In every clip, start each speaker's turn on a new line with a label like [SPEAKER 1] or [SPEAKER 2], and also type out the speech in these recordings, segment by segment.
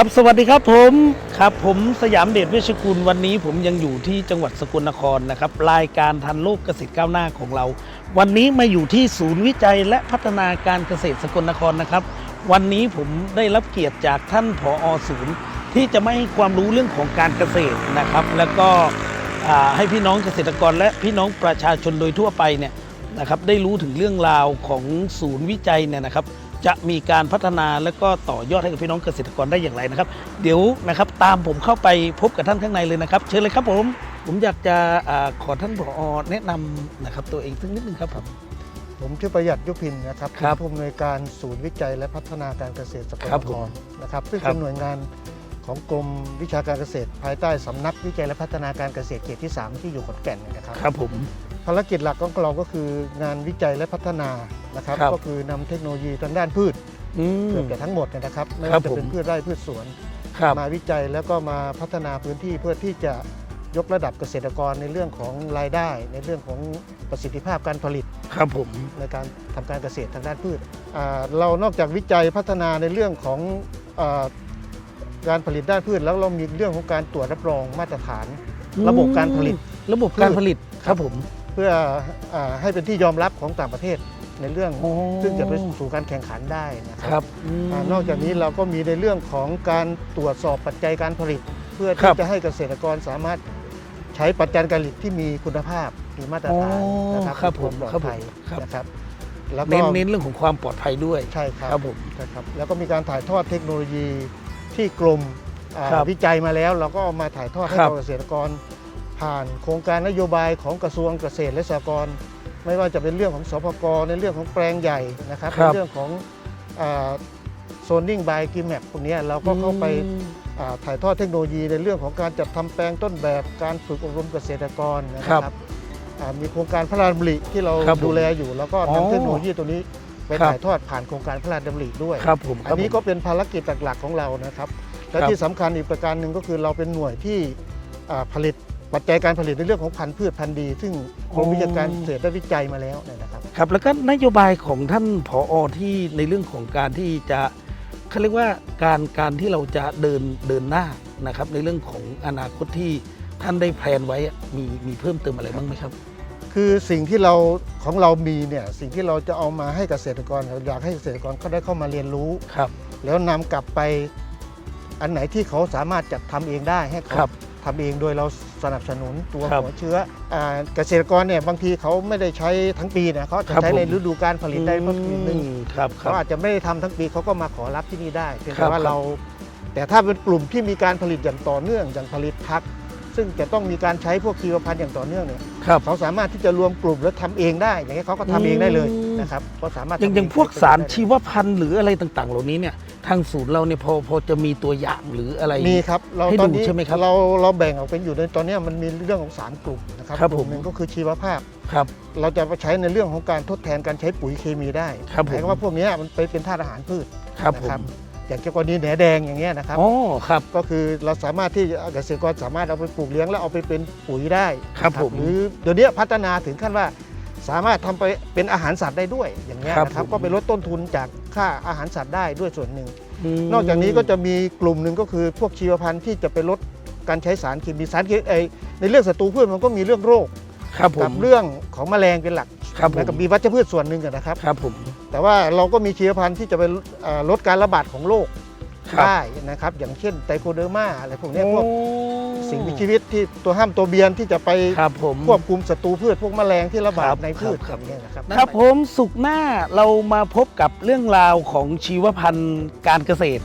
[SPEAKER 1] ครับสวัสดีครับผมครับผมสยามเดชเวชกุลวันนี้ผมยังอยู่ที่จังหวัดสกลนครนะครับรายการทันโลกเกษตรก้าวหน้าของเรา วันนี้มาอยู่ที่ศูนย์วิจัยและพัฒนาการเกษตรสกลนครนะครับ วันนี้ผมได้รับเกียรติจากท่านผอศูนย์ ที่จะมาให้ความรู้เรื่องของการเกษตรนะครับ แล้วก็ให้พี่น้องเกษตรกรและพี่น้องประชาชนโดยทั่วไปเนี่ยนะครับได้รู้ถึงเรื่องราวของศูนย์วิจัยเนี่ยนะครับ จะมีการพัฒนาและก็ต่อยอดให้กับพี่น้องเกษตรกรได้อย่างไรนะครับ เดี๋ยวนะครับตามผมเข้าไปพบกับท่านข้างในเลยนะครับ เชิญเลยครับผม ผมอยากจะอาขอท่านผอแนะนำนะครับตัวเองสักนิดนึงครับผม
[SPEAKER 2] ผมชื่อประหยัดยุพินนะครับ
[SPEAKER 1] ครับ
[SPEAKER 2] เป็นผู้อำนวยการศูนย์วิจัยและพัฒนาการเกษตรสกล
[SPEAKER 1] ครั
[SPEAKER 2] น
[SPEAKER 1] บ
[SPEAKER 2] ค
[SPEAKER 1] ผม
[SPEAKER 2] รนะครับซึ่ง
[SPEAKER 1] ครับ
[SPEAKER 2] เป็นหน่วยงานของกรมวิชาการเกษตร ภายใต้สำนักวิจัยและพัฒนาการเกษตรเขตที่ 3 ที่อยู่ขอนแก่นเนี่ยนะครับ
[SPEAKER 1] ครับผม
[SPEAKER 2] ภารกิจหลักของเราก็คืองานวิจัยและพัฒนา นะครับ
[SPEAKER 1] ครับ
[SPEAKER 2] ก็คือนำเทคโนโลยีทางด้านพืช
[SPEAKER 1] อืม
[SPEAKER 2] เกือบจะทั้งหมดเนยนะครับไม่
[SPEAKER 1] ครั
[SPEAKER 2] ว่า
[SPEAKER 1] บ
[SPEAKER 2] จะเป็น
[SPEAKER 1] ผม
[SPEAKER 2] พืชไร่พืชสวน
[SPEAKER 1] ครับ
[SPEAKER 2] มาวิจัยแล้วก็มาพัฒนาพื้นที่เพื่อที่จะยกระดับเกษตรกรในเรื่องของรายได้ ในเรื่องของประสิทธิภาพการผลิต
[SPEAKER 1] ครับผม
[SPEAKER 2] ในการทำการเกษตรทางด้านพืชอ่าเรานอกจากวิจัยพัฒนาในเรื่องของอาการผลิตด้านพืช แล้วเรามีเรื่องของการตรวจรับรองมาตรฐาน ระบบการผลิต
[SPEAKER 1] ระบบการผลิตครับผม
[SPEAKER 2] เพื่ออาให้เป็นที่ยอมรับของต่างประเทศ ในเรื่อง
[SPEAKER 1] โอ้
[SPEAKER 2] ซึ่งจะไปสู่การแข่งขันได้นะค
[SPEAKER 1] ค
[SPEAKER 2] รั
[SPEAKER 1] รั
[SPEAKER 2] บบ
[SPEAKER 1] ม
[SPEAKER 2] อานอกจากนี้เราก็มีในเรื่องของการตรวจสอบปัจจัยการผลิต เพื่อ
[SPEAKER 1] ครั
[SPEAKER 2] ที่
[SPEAKER 1] บ
[SPEAKER 2] จะให้เกษตรกรสามารถใช้ปัจจัยการผลิตที่มีคุณภาพมีมาตรฐานนะครับ
[SPEAKER 1] ครับผม
[SPEAKER 2] ปลอด
[SPEAKER 1] ครับผม
[SPEAKER 2] ภัย
[SPEAKER 1] ครับ
[SPEAKER 2] นะครับแล้วก็
[SPEAKER 1] เน้นเน้นเรื่องของความปลอดภัยด้วย
[SPEAKER 2] ใช่ครับ
[SPEAKER 1] ครับผม
[SPEAKER 2] นะครับแล้วก็มีการถ่ายทอดเทคโนโลยีที่กรมอ่า
[SPEAKER 1] ครับ
[SPEAKER 2] วิจัยมาแล้ว เราก็เอามาถ่ายทอดให้
[SPEAKER 1] ครับ
[SPEAKER 2] กับเกษตรกร ผ่านโครงการนโยบายของกระทรวงเกษตรและสหกรณ์ ไม่ว่าจะเป็นเรื่องของสพกในเรื่องของแปลงใหญ่นะครับ
[SPEAKER 1] ครั
[SPEAKER 2] ใน
[SPEAKER 1] บ
[SPEAKER 2] เรื่องของโซนนิ่งบายกิมแมปพวกเนี้ยเราก็เข้าไป
[SPEAKER 1] อืม
[SPEAKER 2] อ่าถ่ายทอดเทคโนโลยีในเรื่องของการจัดทำแปลงต้นแบบการฝึกอบรมเกษตรกรนะค
[SPEAKER 1] ครั
[SPEAKER 2] รับบอ่ามีโครงการพระราชดำริที่เรา
[SPEAKER 1] ครับผม
[SPEAKER 2] ดูแลอยู่แล้วก็
[SPEAKER 1] อ๋อ
[SPEAKER 2] นำเทคโนโลยีตัวนี้ไป
[SPEAKER 1] ครับ
[SPEAKER 2] ถ่ายทอดผ่านโครงการพระราชดำริด้วย
[SPEAKER 1] ครับผม
[SPEAKER 2] อันนี้ก็เป็นภารกิจหลักๆของเรานะครับ และ
[SPEAKER 1] ครับ
[SPEAKER 2] ที่สำคัญอีกประการหนึ่งก็คือเราเป็นหน่วยที่อ่าผลิต ปัจจัยการผลิตในเรื่องของพันธุ์พืชพันธุ์ดี ซึ่งกรมวิชาการเกษตรได้วิจัยมาแล้วเนี่ยนะครับ
[SPEAKER 1] ครับแล้วก็นโยบายของท่านผอที่ในเรื่องของการที่จะเขาเรียกว่าการการที่เราจะเดินเดินหน้านะครับ ในเรื่องของอนาคตที่ท่านได้แพลนไว้อะมีมีเพิ่มเติมอะไรบ้างไหมครับ
[SPEAKER 2] คือสิ่งที่เราของเรามีเนี่ยสิ่งที่เราจะเอามาให้เกษตรกรเราอยากให้เกษตรกรเขาได้เข้ามาเรียนรู้
[SPEAKER 1] ครับ
[SPEAKER 2] แล้วนำกลับไปอันไหนที่เขาสามารถจัดทำเองได้ให้เขา
[SPEAKER 1] ครับ
[SPEAKER 2] ทำเองโดยเราสนับสนุนตัว
[SPEAKER 1] ครับ
[SPEAKER 2] หัวเชื้ออาเกษตรกรเนี่ยบางทีเขาไม่ได้ใช้ทั้งปีนะเขาจะ
[SPEAKER 1] ครับ
[SPEAKER 2] ใช้ใน
[SPEAKER 1] ผม
[SPEAKER 2] ฤดูการผลิตได้เมื่อปีหนึง
[SPEAKER 1] อืมครับครั
[SPEAKER 2] เขา
[SPEAKER 1] บ
[SPEAKER 2] อาจจะไม่ได้ทำทั้งปีเขาก็มาขอรับที่นี่ได้เพียง
[SPEAKER 1] ครั
[SPEAKER 2] แต่
[SPEAKER 1] บ
[SPEAKER 2] ว่าเรา แต่ถ้าเป็นกลุ่มที่มีการผลิตอย่างต่อเนื่องอย่างผลิตพัก ซึ่งจะต้องมีการใช้พวกชีวพันธุ์อย่างต่อเนื่องเนี่ย
[SPEAKER 1] ครับ
[SPEAKER 2] เขาสามารถที่จะรวมกลุ่มแล้วทำเองได้ อย่างนี้ยเขาก็ทำเองได้เลย
[SPEAKER 1] อืม
[SPEAKER 2] นะครับก็สามารถ
[SPEAKER 1] อย่าง
[SPEAKER 2] ทำ
[SPEAKER 1] อย่าง
[SPEAKER 2] เพ
[SPEAKER 1] วกสาร
[SPEAKER 2] ได้เลย
[SPEAKER 1] ชีวพันธุ์หรืออะไรต่างๆ เหล่านี้เนี่ย ทางศูนย์เราเนี่ยพอพอจะมีตัวอย่างหรืออะไร
[SPEAKER 2] มีครับเรา
[SPEAKER 1] ให้
[SPEAKER 2] ตอน
[SPEAKER 1] ดู
[SPEAKER 2] นี้
[SPEAKER 1] ใช่ไหมครับ
[SPEAKER 2] เราเราแบ่งออกเป็นอยู่ในตอนเนี้ยมันมีเรื่องของสามกลุ่มนะครับ
[SPEAKER 1] ครับ
[SPEAKER 2] กลุ่ม
[SPEAKER 1] ผม
[SPEAKER 2] หนึ่งก็คือชีวภาพ
[SPEAKER 1] ครับ
[SPEAKER 2] เราจะไปใช้ในเรื่องของการทดแทนการใช้ปุ๋ยเคมีได้
[SPEAKER 1] ครับ
[SPEAKER 2] ห
[SPEAKER 1] ผม
[SPEAKER 2] มายความว่าพวกเนี้ยมันไปเป็นธาตุอาหารพืช
[SPEAKER 1] ครับ
[SPEAKER 2] นะ
[SPEAKER 1] ผม
[SPEAKER 2] อย่างกรณีแหนแดงอย่างเงี้ยนะครับ
[SPEAKER 1] อ๋อครับ
[SPEAKER 2] ก็คือเราสามารถที่เกษตรกรสามารถเอาไปปลูกเลี้ยงแล้วเอาไปเป็นปุ๋ยได้
[SPEAKER 1] ครับ
[SPEAKER 2] นะ
[SPEAKER 1] ผม
[SPEAKER 2] หรือเดี๋ยวนี้พัฒนาถึงขั้นว่า สามารถทำไปเป็นอาหารสัตว์ได้ด้วยอย่างเงี้ย
[SPEAKER 1] ครับ
[SPEAKER 2] นะครับ
[SPEAKER 1] ผม
[SPEAKER 2] ก็ไปลดต้นทุนจากค่าอาหารสัตว์ได้ด้วยส่วนหนึ่ง
[SPEAKER 1] ม
[SPEAKER 2] นอกจากนี้ก็จะมีกลุ่มหนึ่งก็คือพวกชีวพันธุ์ที่จะไปลดการใช้สารเคมีสารเคไอในเรื่องศัตรูพืชมันก็มีเรื่องโรค
[SPEAKER 1] ครับผ
[SPEAKER 2] กั
[SPEAKER 1] ม
[SPEAKER 2] บเรื่องของแมลงเป็นหลัก
[SPEAKER 1] ครับผ
[SPEAKER 2] แล้ว
[SPEAKER 1] ม
[SPEAKER 2] ก็มีวัชพืชส่วนหนึ่งอะนะครับ
[SPEAKER 1] ครับผม
[SPEAKER 2] แต่ว่าเราก็มีชีวพันธุ์ที่จะไปเอ่อลดการระบาดของโรค
[SPEAKER 1] ครับ
[SPEAKER 2] ได้นะครับ อย่างเช่นไตโคเดอร์มาอะไรพวกเนี้ยพวก
[SPEAKER 1] โอ้
[SPEAKER 2] สิ่งมีชีวิตที่ตัวห้ามตัวเบียนที่จะไป
[SPEAKER 1] ครับผม
[SPEAKER 2] ควบคุมศัตรูพืชพวกแมลงที่ระบา
[SPEAKER 1] ค
[SPEAKER 2] ด
[SPEAKER 1] รับ
[SPEAKER 2] ในพืช
[SPEAKER 1] ครับ
[SPEAKER 2] อย่างเงี้ยนะครับ
[SPEAKER 1] ครับผมสุกร์หน้าเรามาพบกับเรื่องราวของชีวพันธุ์การเกษตร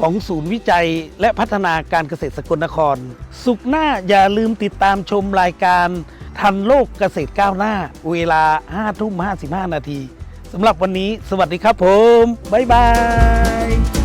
[SPEAKER 1] ของศูนย์วิจัยและพัฒนาการเกษตรสกลนคร สุกร์หน้าอย่าลืมติดตามชมรายการทันโลกเกษตรก้าวหน้า เวลา5ทุ่ม55 นาทีสำหรับวันนี้ สวัสดีครับผม บ๊ายบาย